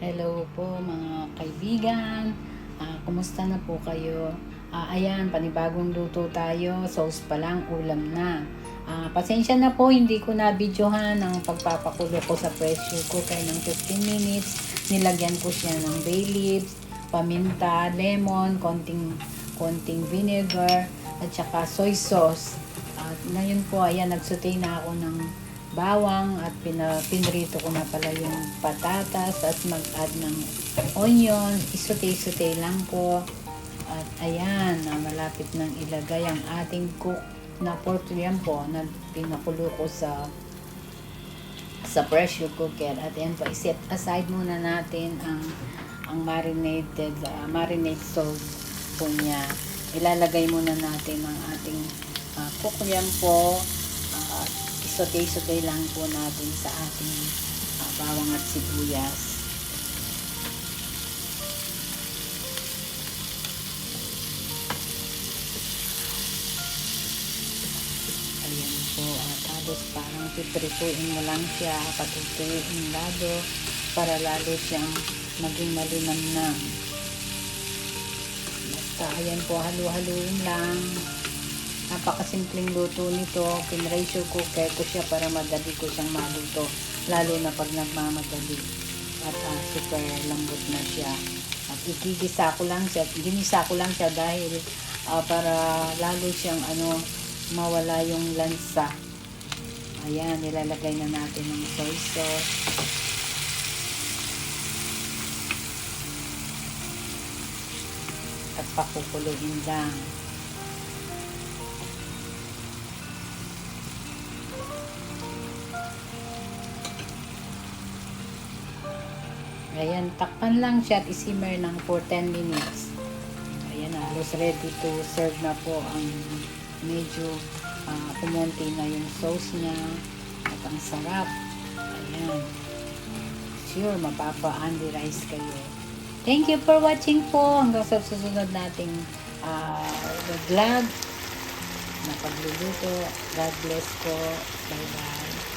Hello po mga kaibigan. Ah, kumusta na po kayo? Ah, ayan, panibagong luto tayo. Sauce pa lang, ulam na. Ah, pasensya na po, hindi ko na videohan ang pagpapakulo ko sa pressure cooker ng 15 minutes. Nilagyan ko siya ng bay leaves, paminta, lemon, konting konting vinegar, at saka soy sauce. At ngayon po, ayan, nagsutay na ako ng bawang at pinrito ko na pala yung patatas at mag-add ng onion. Isutay-sutay lang po. At ayan, na malapit nang ilagay ang ating cook na pork yan po na pinakulo ko sa sa pressure cooker. At ayan po, iset aside muna natin ang ang marinated uh, marinade sauce po niya. Ilalagay muna natin ang ating uh, cook yan po. Uh, isotay-sotay lang po natin sa ating uh, bawang at sibuyas. Ayan po, at halos parang piprituin mo lang siya, patutuin lalo para lalo siyang maging malinamnam. Basta ayan po, halu-haluin lang. Napakasimpleng luto nito. Pinratio cooker ko siya para madali ko siyang maluto. Lalo na pag nagmamadali. At ah, super lambot na siya. At igigisa ko lang siya. Ginisa ko lang siya dahil ah, para lalo siyang ano, mawala yung lansa. Ayan, nilalagay na natin ng soy sauce. At pakukuluin lang. Ayan, takpan lang siya at isimmer ng for 10 minutes. Ayan, halos ready to serve na po ang medyo uh, kumonti na yung sauce niya at ang sarap. Ayan. Sure, mapapa-Andy rice kayo. Thank you for watching po. Hanggang sa susunod nating uh, vlog na pagluluto. God bless po. Bye-bye.